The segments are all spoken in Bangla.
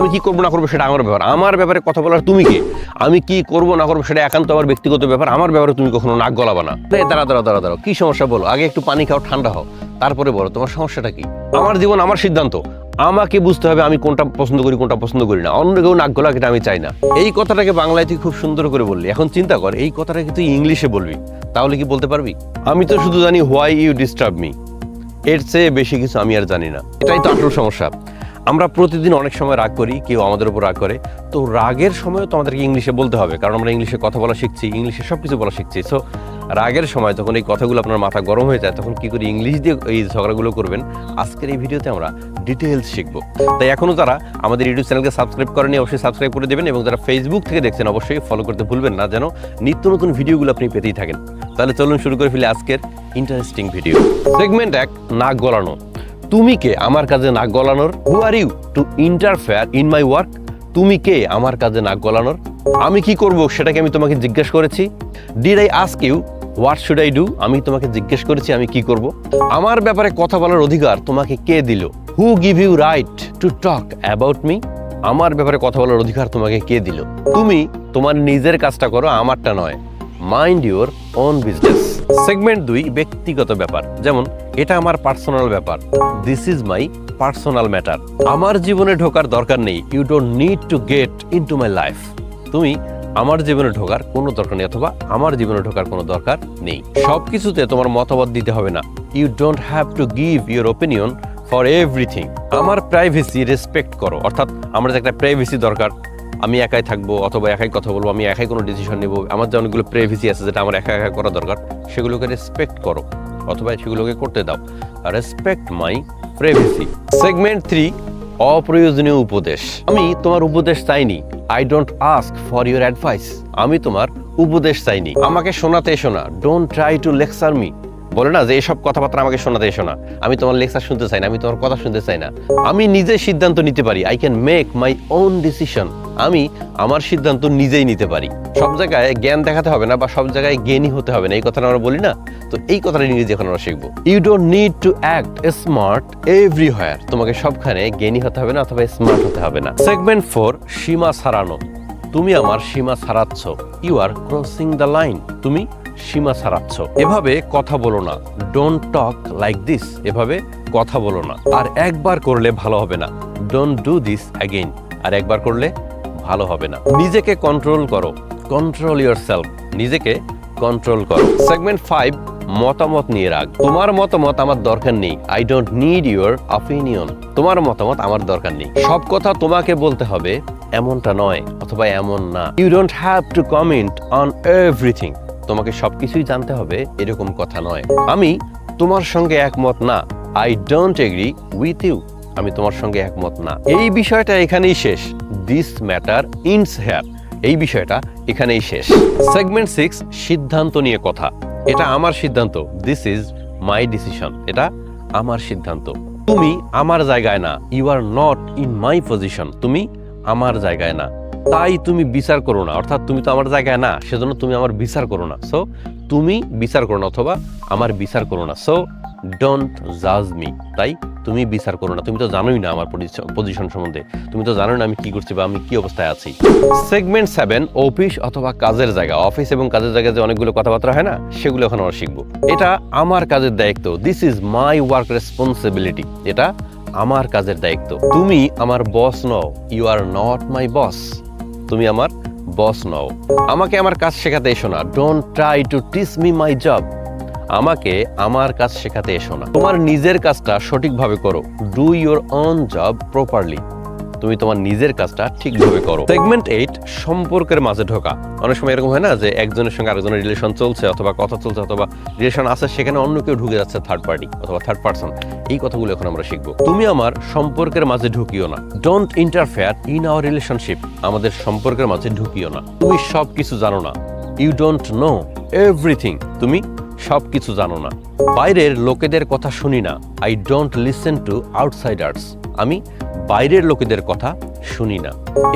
আমি কি করব না করব সেটা আমার ব্যাপার। আমার ব্যাপারে কথা বলার তুমি কে? আমি কি করব না করব সেটা একান্ত আমার ব্যক্তিগত ব্যাপার। আমার ব্যাপারে তুমি কখনো নাক গলাবা না। দাঁড়া দাঁড়া দাঁড়া দাঁড়া কি সমস্যা বলো? আগে একটু পানি খাও, ঠান্ডা হও। তারপরে বলো, তোমার সমস্যাটা কি? আমার জীবন আমার সিদ্ধান্ত। আমাকে বুঝতে হবে আমি কোনটা পছন্দ করি, কোনটা পছন্দ করি না। অন্য কেউ নাক গলা আমি চাই না। এই কথাটাকে বাংলায় তুই খুব সুন্দর করে বললি। এখন চিন্তা কর, এই কথাটাকে তুই ইংলিশে বলবি। তাহলে কি বলতে পারবি? আমি তো শুধু জানি হোয়াই ইউ ডিস্টার্ব মি এর চেয়ে বেশি কিছু আমি আর জানি না। এটাই তো আসল সমস্যা। আমরা প্রতিদিন অনেক সময় রাগ করি, কেউ আমাদের উপর রাগ করে। তো রাগের সময়ও তো আমাদেরকে ইংলিশে বলতে হবে, কারণ আমরা ইংলিশে কথা বলা শিখছি, ইংলিশে সব কিছু বলা শিখছি। সো রাগের সময় যখন এই কথাগুলো আপনার মাথা গরম হয়ে যায়, তখন কি করে ইংলিশ দিয়ে এই ঝগড়াগুলো করবেন? আজকের এই ভিডিওতে আমরা ডিটেলস শিখব। তাই এখনও তারা আমাদের ইউটিউব চ্যানেলকে সাবস্ক্রাইব করেনি, অবশ্যই সাবস্ক্রাইব করে দেবেন এবং যারা ফেসবুক থেকে দেখছেন, অবশ্যই ফলো করতে ভুলবেন না, যেন নিত্য নতুন ভিডিওগুলো আপনি পেতেই থাকেন। তাহলে চলুন শুরু করে ফেলি আজকের ইন্টারেস্টিং ভিডিও সেগমেন্ট এক, নাক গলানো। তুমি কে আমার কাজে নাক গলানোর? Who are you to interfere in my work তুমি কে আমার কাজে নাক গলানোর? আমি কি করব সেটাকে আমি তোমাকে জিজ্ঞেস করেছি। Did I ask you what should I do আমি তোমাকে জিজ্ঞেস করেছি আমি কি করব। আমার ব্যাপারে কথা বলার অধিকার তোমাকে কে দিল? Who give you right to talk about me আমার ব্যাপারে কথা বলার অধিকার তোমাকে কে দিল? তুমি তোমার নিজের কাজটা করো, আমারটা নয়। Mind your own business segment দুই, ব্যক্তিগত ব্যাপার। যেমন, এটা আমার পার্সোনাল ব্যাপার। This is my personal matter আমার জীবনে ঢোকার দরকার নেই। You don't need to get into my life তুমি আমার জীবনে ঢোকার কোনো দরকার নেই অথবা আমার জীবনে ঢোকার কোনো দরকার নেই। সব কিছুতে তোমার মতামত দিতে হবে না। You don't have to give your opinion for everything আমার প্রাইভেসি রেসপেক্ট করো। অর্থাৎ আমার যে একটা প্রাইভেসি দরকার। আমি একাই থাকব অথবা একাই কথা বলব, আমি একাই কোনো ডিসিশন নেব। আমার যে অনেকগুলো প্রাইভেসি আছে, যেটা আমার একা একা করা দরকার, সেগুলোকে রেসপেক্ট করো, অথবা সেগুলোকে করতে দাও। Respect my privacy segment three অপ্রয়োজনীয় উপদেশ। আমি তোমার উপদেশ চাইনি। I don't ask for your advice আমি তোমার উপদেশ চাইনি। আমাকে শোনাতে এসো না। Don't try to lecture me বলে না যে এসব কথাবার্তা আমাকে শোনাতে এসো না। আমি তোমার লেকচার শুনতে চাই না, আমি তোমার কথা শুনতে চাই না। আমি নিজে সিদ্ধান্ত নিতে পারি। I can make my own decision আমি আমার সিদ্ধান্ত নিজেই নিতে পারি। সব জায়গায় জ্ঞান দেখাতে হবে না বা সব জায়গায় জ্ঞানী হতে হবে না, এই কথাটা আমরা বলি না। তো এই কথাটা ইংরেজি এখন আমরা শিখব। You don't need to act smart everywhere তোমাকে সবখানে জ্ঞানী হতে হবে না অথবা স্মার্ট হতে হবে না। সেগমেন্ট ফোর সীমা ছাড়ানো। তুমি আমার সীমা ছাড়াচ্ছ। You are crossing the line তুমি সীমা ছাড়াচ্ছ। এভাবে কথা বলো না। ডোন্ট টক লাইক দিস এভাবে কথা বলো না। আর একবার করলে ভালো হবে না। ডোন্ট ডু দিস অ্যাগেইন আর একবার করলে ভালো হবে না। নিজেকে কন্ট্রোল করো। কন্ট্রোল ইউর সেলফ নিজেকে কন্ট্রোল করো। সেগমেন্ট ফাইভ মতামত নিয়ে রাখ তোমার মতামত আমার দরকার নেই। I don't need your opinion তোমার মতামত আমার দরকার নেই। সব কথা তোমাকে বলতে হবে এমনটা নয় অথবা এমন না। You don't have to comment on everything তোমাকে সবকিছুই জানতে হবে এরকম কথা নয়। আমি তোমার সঙ্গে একমত না। I don't agree with you আমি তোমার সঙ্গে একমত না। এই বিষয়টা এখানেই শেষ। দিস ম্যাটার ইনস হেয়ার এই বিষয়টা এখানেই শেষ। সেগমেন্ট সিক্স সিদ্ধান্ত নিয়ে কথা। এটা আমার সিদ্ধান্ত। দিস ইজ মাই ডিসিশন এটা আমার সিদ্ধান্ত। তুমি আমার জায়গায় না। You are not in my position তুমি আমার জায়গায় না। তাই তুমি বিচার করো না। অর্থাৎ তুমি তো আমার জায়গায় না। সেজন্য তুমি আমার বিচার করো না। সো তুমি বিচার করো না অথবা আমার বিচার করো না। সো ডোন্ট জাজ মি তাই? তুমি বিচার করো না। তুমি তো জানোই না আমার পজিশন সম্বন্ধে। তুমি তো জানো না আমি কি করছি বা আমি কি অবস্থায় আছি। সেগমেন্ট সেভেন অফিস অথবা কাজের জায়গা। অফিস এবং কাজের জায়গায় যে অনেকগুলো কথাবার্তা হয় না, সেগুলো এখন আমরা শিখব। এটা আমার কাজের দায়িত্ব। This is my work responsibility এটা আমার কাজের দায়িত্ব। তুমি আমার বস নও। ইউ আর নট মাই বস তুমি আমার বস নও। আমাকে আমার কাজ শেখাতে এসো না। Don't try to teach me my job আমাকে আমার কাজ শেখাতে এসো না। তোমার নিজের কাজটা সঠিকভাবে করো। Do your own job properly তুমি তোমার নিজের কাজটা ঠিকভাবে করো। সেগমেন্ট এইট সম্পর্কের মাঝে ঢোকা। অনেক সময় এরকম হয় না যে একজনের সঙ্গে আরেকজনের রিলেশন চলছে অথবা কথা চলছে অথবা রিলেশন আছে, সেখানে অন্য কেউ ঢুকে যাচ্ছে থার্ড পার্টি অথবা থার্ড পার্সন এই কথাগুলো এখন আমরা শিখব। তুমি আমার সম্পর্কের মাঝে ঢুকিও না। Don't interfere in our relationship আমাদের সম্পর্কের মাঝে ঢুকিও না। তুমি সব কিছু জানো না। ইউ ডোন্ট নো এভরিথিং তুমি সব কিছু জানো না। বাইরের লোকেদের কথা শুনি না। I don't listen to outsiders আমি বাইরের লোকেদের কথা শুনি না।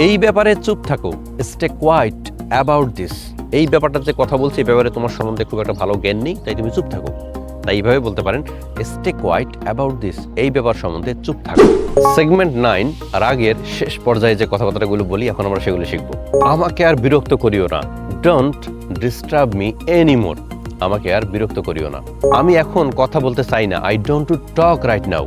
এই ব্যাপারে চুপ থাকো। স্টে কোয়াইট অ্যাবাউট দিস এই ব্যাপারটা যে কথা বলছি, এই ব্যাপারে তোমার সম্বন্ধে খুব একটা ভালো জ্ঞান নেই, তাই তুমি চুপ থাকো। তাই এইভাবে বলতে পারেন স্টে কোয়াইট অ্যাবাউট দিস এই ব্যাপার সম্বন্ধে চুপ থাকো। সেগমেন্ট নাইন রাগের শেষ পর্যায়ে যে কথাবার্তাগুলো বলি, এখন আমরা সেগুলো শিখব। আমাকে আর বিরক্ত করিও না। ডোন্ট ডিস্টার্ব মি এনিমোর আমাকে আর বিরক্ত করিও না। আমি এখন কথা বলতে চাই না। I don't to talk right now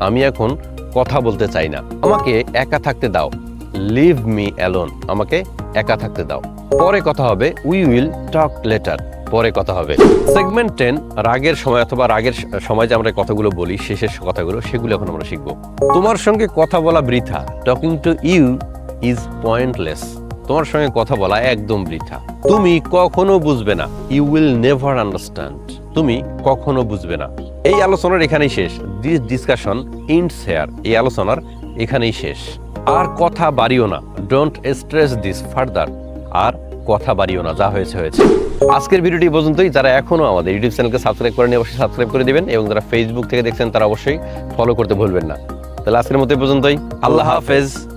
আমি এখন কথা বলতে চাই না। আমাকে একা থাকতে দাও। লিভ মি অ্যালোন আমাকে একা থাকতে দাও। পরে কথা হবে উই উইল টক লেটার পরে কথা হবে। সেগমেন্ট টেন রাগের সময় অথবা রাগের সময় যে আমরা কথাগুলো বলি, শেষের কথাগুলো, সেগুলো এখন আমরা শিখব। তোমার সঙ্গে কথা বলা বৃথা। Talking to you is pointless তোমার সঙ্গে কথা বলা একদম বৃথা। তুমি কখনো বুঝবে না। ইউ উইল নেভার আন্ডারস্ট্যান্ড তুমি কখনো বুঝবে না। এই আলোচনার এখানেই শেষ। দিস ডিসকাশন ইন্ডস হেয়ার এই আলোচনার এখানেই শেষ। আর কথা বাড়িও না। ডোন্ট স্ট্রেস দিস ফার্দার আর কথা বাড়িও না। যা হয়েছে হয়েছে। আজকের ভিডিওটি পর্যন্তই। যারা এখনও আমাদের ইউটিউব চ্যানেলকে সাবস্ক্রাইব করেনি অবশ্যই সাবস্ক্রাইব করে দিবেন এবং যারা ফেসবুক থেকে দেখছেন, তারা অবশ্যই ফলো করতে ভুলবেন না। তাহলে আজকের মতো পর্যন্তই। আল্লাহ হাফেজ।